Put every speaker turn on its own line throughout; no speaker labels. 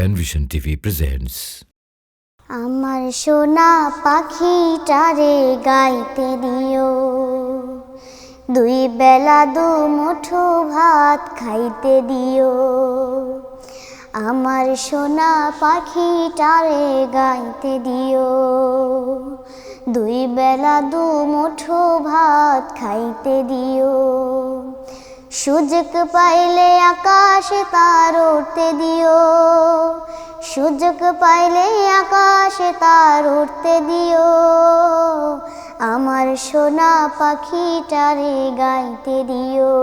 Penvision TV presents
আমার সোনা পাখিটারে গাইতে দিও। দুই বেলা দু মুঠো ভাত খাইতে দিও। আমার সোনা পাখিটারে গাইতে দিও। দুই বেলা দু মুঠো ভাত খাইতে দিও। সুযোগ পাইলে আকাশে তার উঠতে দিও। সুযোগ পাইলে আকাশে তার উঠতে দিও। আমার সোনা পাখিটারে গাইতে দিও।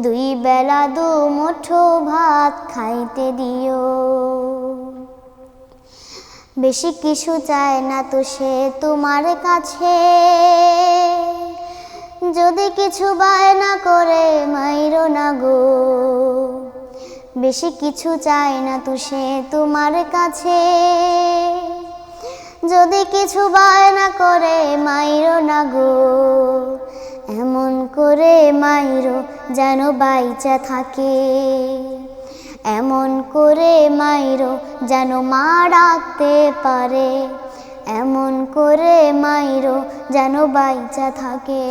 দুই বেলা দু মুঠো ভাত খাইতে দিও। বেশি কিছু চায় না তো সে তোমার কাছে। যদি কিছু বায়না করে মাইরো না গো। বেশি কিছু চায় না তো সে তোমার কাছে। যদি কিছু বায়না করে মাইরো না গো, এমন করে মাইরো যেন বাইচা থাকে। এমন করে মাইরো যেন মা ডাকতে পারে। এমন করে মাইরো যেন বাইচা থাকে।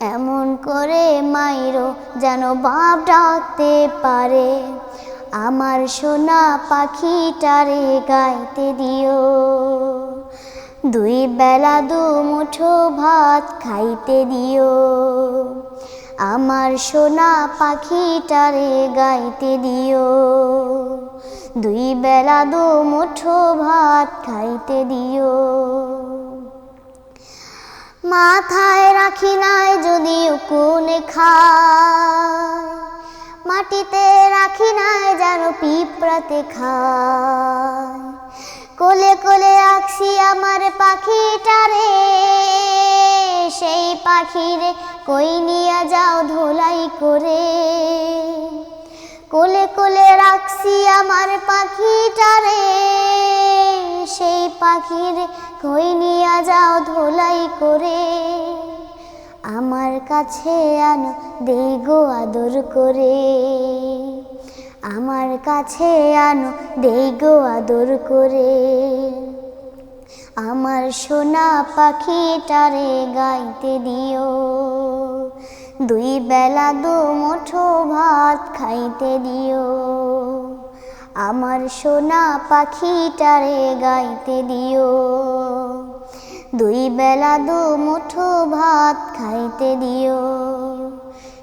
এমন করে মাইরো যেন বাপ ডাকতে পারে। আমার সোনা পাখিটারে গাইতে দিও। দুই বেলা দু মুঠো ভাত খাইতে দিও। আমার সোনা পাখিটারে গাইতে দিও। দুই বেলা দু মুঠো ভাত খাইতে দিও। মাথায় রাখি নাই যদিও কোনে খায়। মাটিতে রাখি নাই যেন পিঁপড়াতে খায়। কোলে কোলে আঁকছি আমার পাখিটারে। সেই পাখিরে কই নিয়ে যাও ধোলাই করে। কোলে কোলে রাখছি আমার পাখিটারে, সেই পাখির কই নিয়ে যাও ধোলাই করে। আমার কাছে আনো দেই গো আদর করে। আমার কাছে আনো দেই গো আদর করে। আমার সোনা পাখিটারে গাইতে দিও। দুই বেলা দু মুঠো ভাত খাইতে দিও। আমার সোনা পাখিটারে গাইতে দিও। দুই বেলা দু মুঠো ভাত খাইতে দিও।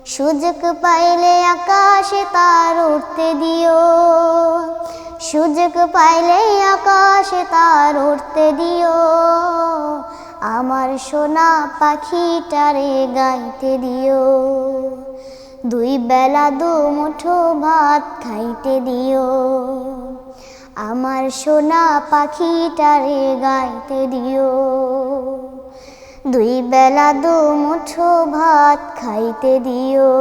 সুযোগ পাইলে আকাশে তার উঠতে দিও। সুযোগ পাইলে আকাশে তার উঠতে দিও। আমার সোনা পাখিটারে গাইতে দিও। দুই বেলা দু মুঠো ভাত খাইতে দিও। আমার সোনা পাখিটারে গাইতে দিও। দুই বেলা দু মুঠো ভাত খাইতে দিও।